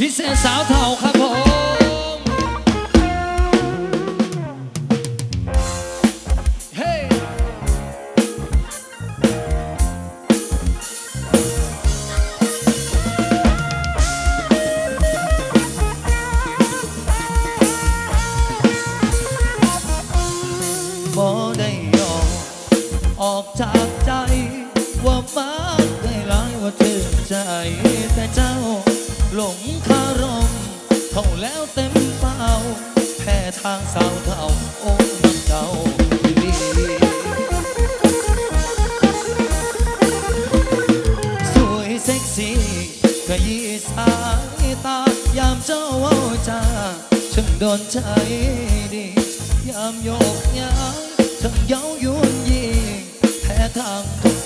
พิเศษสาวเท่าครับผม ทางสาวเท่าองค์เจ้าดีสวยเซ็กซี่ขยี้สายตายามเจ้าเว้าจาฉันโดนใจดี ยามโยกย้ายทั้งเย้ายวนยีแพ้ทางทุก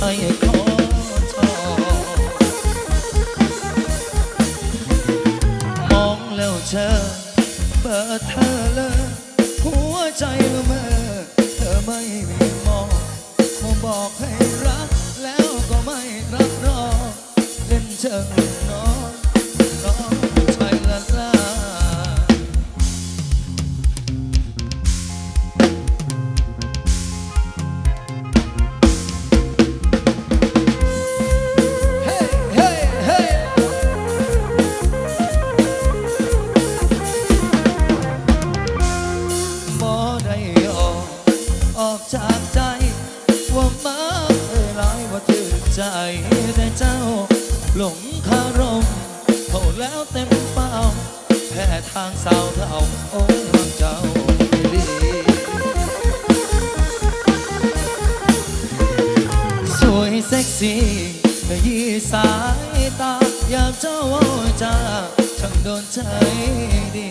ในใจขอชอบมองแล้วเธอเปิดเธอเลยหัวใจละเมอเธอไม่มีมองมาบอกให้รักแล้วก็ไม่รับรอเล่นเชิงลูกน้อง ออกจากใจ ว่ามาเอ่ยหลายว่าถือใจแต่เจ้า หลงคารมเท่าแล้วเต็มเป้าแพ้ทางสาวเท่าองค์เจ้าดีสวยเซ็กซี่ยี้สายตายามเจ้าเอาจาช่างโดนใจดี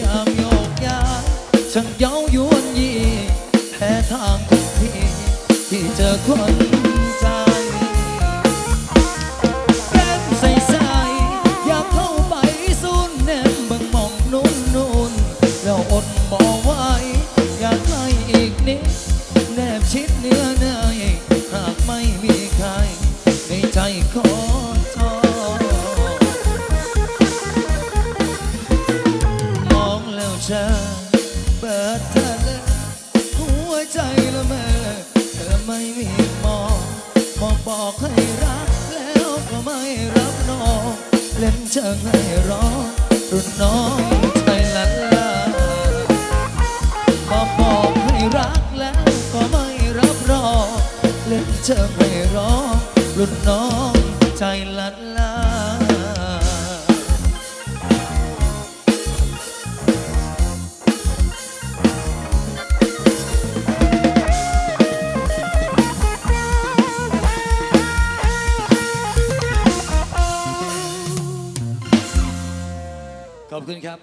ยามโยกย้ายช่างเย้ายวนยี แพ้ทางทุกทีที่เจอคน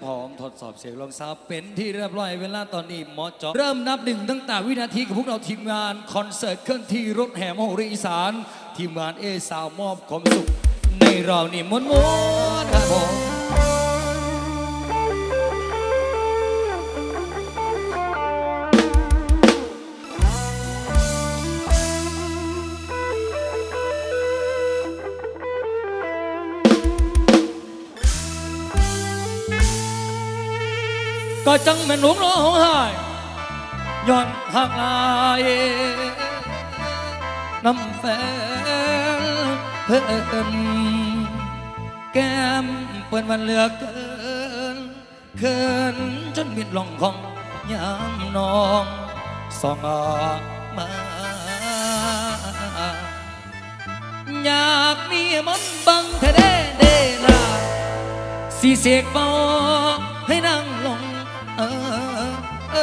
ครับผมทดสอบเสียงลองซาวเป็นที่เรียบร้อยเวลาตอนนี้หมอจอเริ่มนับหนึ่งตั้งแต่วินาทีกับพวกเราทีมงานคอนเสิร์ตเคลื่อนที่รถแห่มโหรีอีสาน ทีมงานเอสาวมอบความสุข ในเรานี่มวนมวนครับผม ก็จังแม่นหลวงร้องไห้ย้อนหักลายน้ำแฟนเพิ่นแก้มเปิ้นวันเหลือเกินเขินจนมิดลงของยามนองสองออกมา อยากมีมันบังเธอได้เดนาสีเสกเบาให้นั่ง เออเอ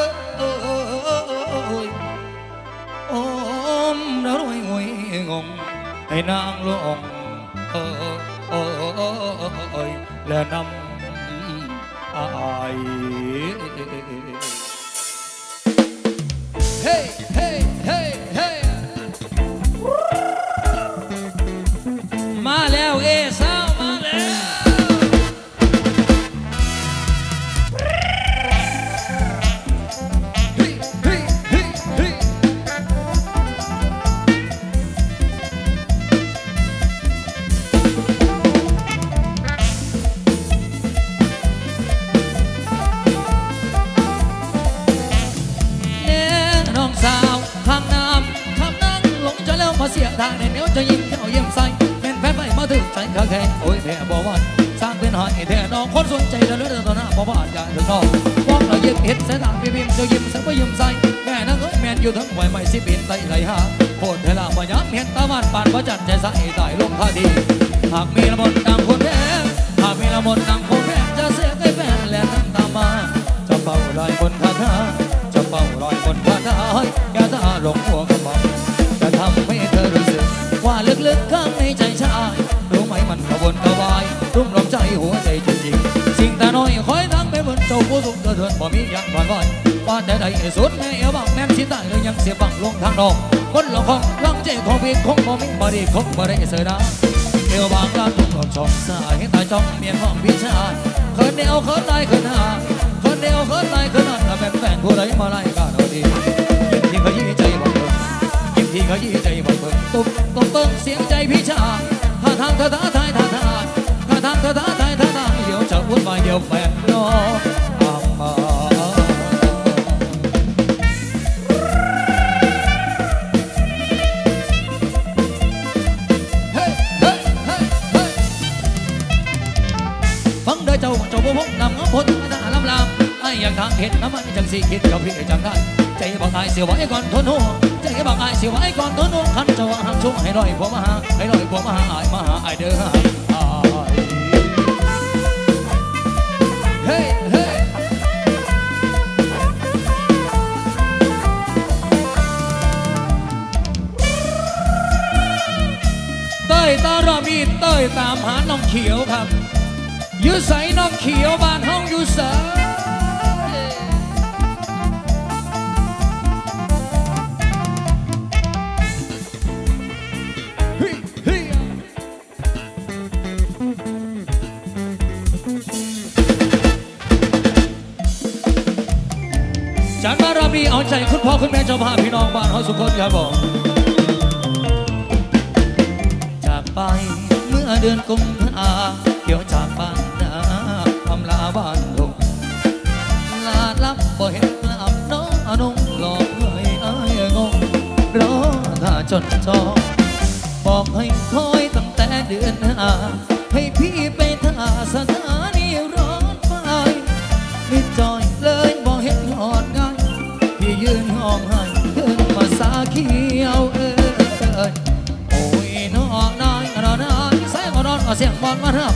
อเออเออเออเออโอมแล้วรวยงวยงงให้นางลงเออเออเออเออเออและนำอายเทางในเนียวจะยิ้มเจ้าเยี่ยมใสเป็นแฟนไปมาถึงใจข้าแข่โอ้ยแท้บ่ว่าสร้างเป็นหอยแท้น้องคนสนใจเดินเรื่องต่อหน้าบ่ว่าอย่าถึงน้องว่าเรายิ้มเห็นสายตาพี่พิมเจ้ายิ้มสักบ่ยิ้มใสแม่นั่งเอ้ยแม่นอยู่ทั้งไหวไม่สิบินไตไหลหาโคตรเทลาบ่ย้ำเห็นตะวันปานพระจันทร์ใจใสใต้ลมท่าดีหากมีละมนดังคนแพ้หากมีละมนดังคนแพ้จะเสียให้แฟนและทั้งตามมาจะเป่าลอยบนคาถาจะเป่าลอยบนคาถาอย่าตาหลงหัวกระบอก ลึกๆข้างในใจชายรู้ไหมมันกระวนกระวายรุ่มร้อมใจหัวใจจริงสิ่งแต่น้อยคอยทั้งไปบนเจ้าผู้สุขเดินบ่มีอย่างหวานไหวว่าแต่ใดสุดแม่เอวบังแม่นสิตายเลยยังเสียบังลงทางนอกคนละของลังใจของพี่คงบ่มีบ่ได้คงบ่ได้เสยดาเอวบางลานทุ่งหลบชมสายให้ตายจ้องเมียนห้องพิชายเขินเดียวเขินตายเขินหาเขินเดียวเขินตายเขินหันถ้าเป็นแฟนผู้ใดมาไล่กันเอาดียิ้มที่เขายี่ใจบั งเอิญยิ้มที่เขายี่ใจบังเอิญตุ้มตุ้มตุ้มเสียงใจพิชาท่าทางเธอท้าทายท่าทายท่าทางเธอท้าทายท่าทางเดี๋ยวจะวุ่นวายเดี๋ยวแฟนน้องตามมาเฮ้ยเฮ้ยเฮ้ยเฮ้ยฟังเด้เจ้าเจ้าบ่พงนำน้ำพ้นมาตาลำลำไอ้อยากทางเห็นน้ำมันจังสีคิดกับพี่จังได้ใจบอกอายเสียวไว้ก่อนทนหัว ใจบอกไอายเสียไว้ก่อนทนหัวคันจะว่าหักช่วงให้ลอยผัวมาหาให้ลอยผัวมาหาไอายมาหาไอายเด้อเฮ้ยเฮ้ยเต้ยตารามีเต้ยตามหาน้องเขียวครับ อยู่ใส่น้องเขียวบ้านห้องอยู่ใส คุณแม่เจ้าภาพพี่น้องบ้านเฮาสุขคนครับผมจากไปเมื่อเดือนกุมภาเกี่ยวจากบ้านนาทำลาบ้านลงลาลับบ่เห็นลำน้องอนุ่งหลอกเลยอายงงรอถ้าจนจอบอกให้คอยตั้งแต่เดือนหน้าให้พี่ไปท่าสถา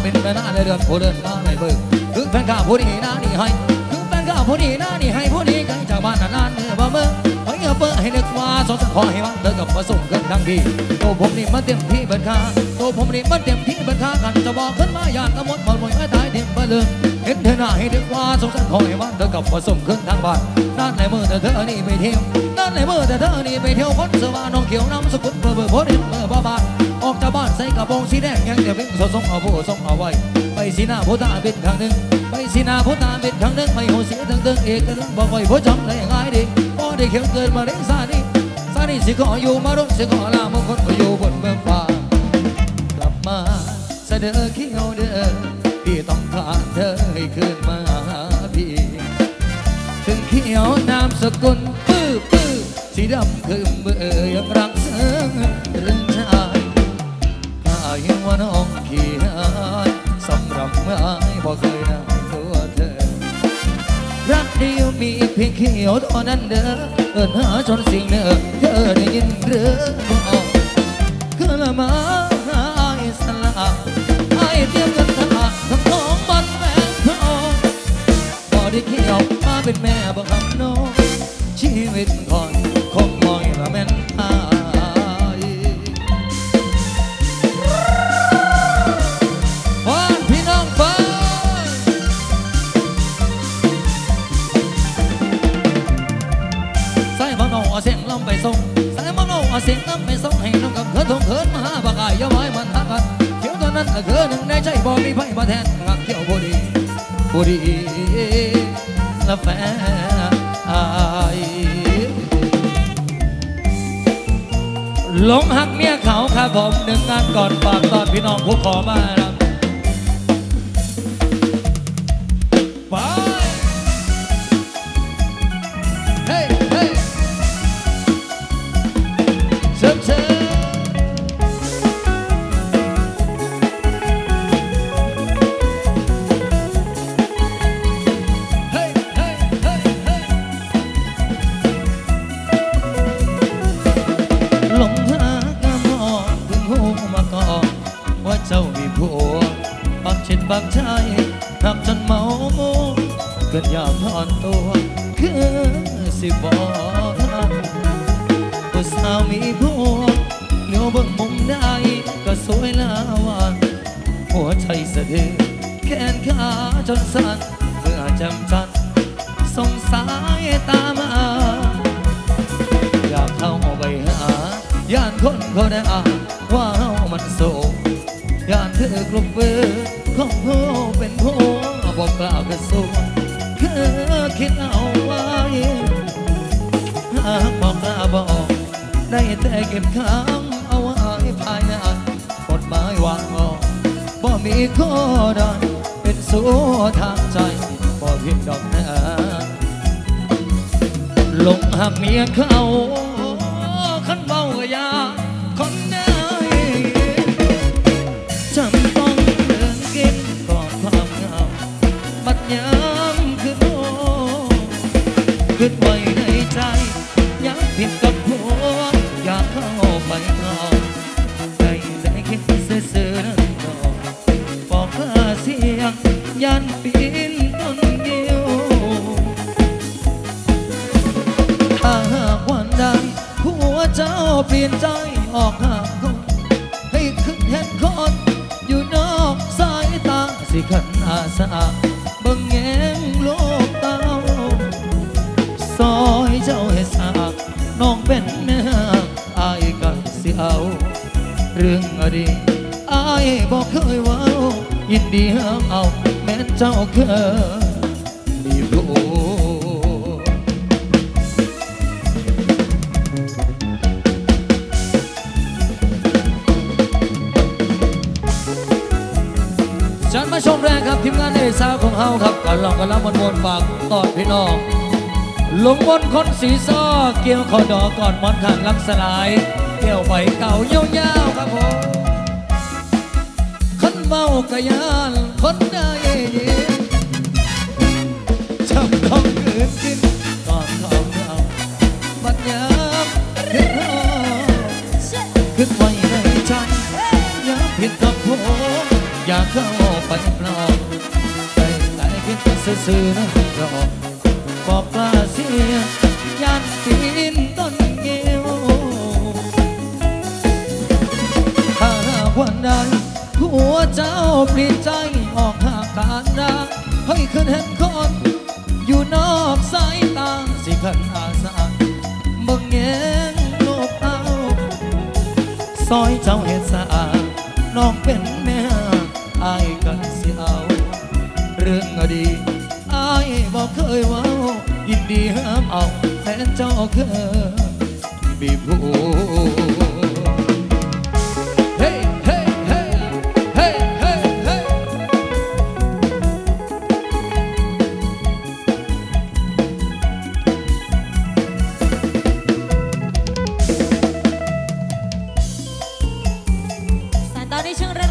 เป็นไปหน้าในเดือนผู้เดินมาในเบิกคือแฟนข้าผู้นี้น้านี่ให้คือแฟนข้าผู้นี้น้านี่ให้ผู้นี้ไกลจากบ้านนานๆเนื้อบ่เมื่อไว้เอเปิดให้นึกว่าสองสันขอให้มันเดินกับมาส่งกันทั้งพี่ตัวผมนี่มันเต็มที่เบิดค่าตัวผมนี่มันเต็มที่เบิดค่ากันจะบอกขึ้นมาอยากกระมดหมดหมดไม่ตายเต็มเบลือเห็นเธอหน้าให้นึกว่าสองสันขอให้มันเดินกับมาส่งขึ้นทางบ้านนั่นในมือแต่เธอนี่ไปเที่ยวนั่นในมือแต่เธอนี่ไปเที่ยวคนสว่าน้องเขียวน้ำสกุลเบอร์เบอร์โพดินเบอร์บ้าบ้าากบ้านใส่กระโปรงสีแดงยังจะวิ่งสดส่งเอาผู้ส่งเอาไว้ไปสีหน้าผู้ตาเป็นครั้งหนึ่งไปสีหน้าผู้ตาเป็นครั้งหนึ่งไม่หัวเสียทั้งตึงเอกกันบอกไว้ผู้จำได้ง่ายดีพอได้เขียวเกินมาได้ซานี่ซานี่สิขออยู่มารุ่งสิขอลามงคลมาอยู่บนเมืองฟ้ากลับมาเสด็จเขี้ยวเด้อพี่ต้องการเธอให้คืนมาพี่ถึงเขียวนามสกุลปื้อปื้อสีดำคือเมื่อยังรักเสริงเรื่อายังว่าน้องเขียสำหรับไม่บอกเคยได้ตัวเธอ รักเดียวมีเพียงเขียวเท่านั้นเด้อเอินหาจนสิ่งเด้อเธอได้ยินหรือบ่คือละมาหาอิสลาไอ้เตรียมกันทาทั้งของบันแมงทองพอได้เกี่ยวมาเป็นแม่บอกคำน้องชีวิตคอง ละแฟนอายหลงหักเมียเขาครับผมหนึ่งงานก่อนฝากตอนพี่น้องผู้ขอมาครับ บางใจหักจนเมามุเกิดอยากถอนตัวคือสิบอทำนผู้สาวมีพวกเลี้ยวบิ่งมุมได้ก็สวยละวันหัวใจสะดือแขนขาจนสั่นเมื่อจำจันสงสายตามา อยากเข้าไปหาย่านคนเขาได้อ่านว่าเฮามันโศกย่านเธอกลุบเบอร์ ของผู้เป็นผัวบอกกล่าวกระสูคือคิดเอาไว้หากบอกลาบอกได้แต่เก็บค้างเอาไว้ภายในกฎหมายวางออกบ่มีข้อใดเป็นสู้ทางใจบ่ผิดดอกนะลงหักเมียเขา เจ้าเปลี่ยนใจออกห่างคนให้ขึ้นเห็นคนอยู่นอกสายตาสิขันอาสาบิ่งแงงโลกเตาซอยเจ้าให้สากน้องเป็นแม่ออายกันสิเอา เรื่องอดีตอายบอกเคยว่ายินดีเฮาเอาแม้เจ้าเคย ฝากตอนพี่น้องลงบนคนสีซ้อเกี่ยวคอดอก่อนมอนขางลักสลาย เกี่ยวใบเก่ายาวๆครับผมคนเมากะยานคนได้ยินจำต้องคืนกินก่อนเขาเราบัดยามเห็นเราขึ้นไว้ในใจอยากผิดกับผมอยากเข้าไปปลอบใจใจคิด ซื่อๆนะรอบอกกล้าเสียยันปีนต้นเกวถ้าหากวันใดหัวเจ้าเปลี่ยนใจออกห่างการรักให้คืนเห็นคนอยู่นอกสายตาสิขันอาสาเบิ่งแงงโลกเต้าซอยเจ้าเฮ็ดสะอาดน้องเป็น บอกเคยว่ายินดีห้ามเอาแฟนเจ้าเคยมีผัวเฮ้เฮ้เฮ้เฮ้เฮ้เฮ้สานตอนนี้ช่วงระ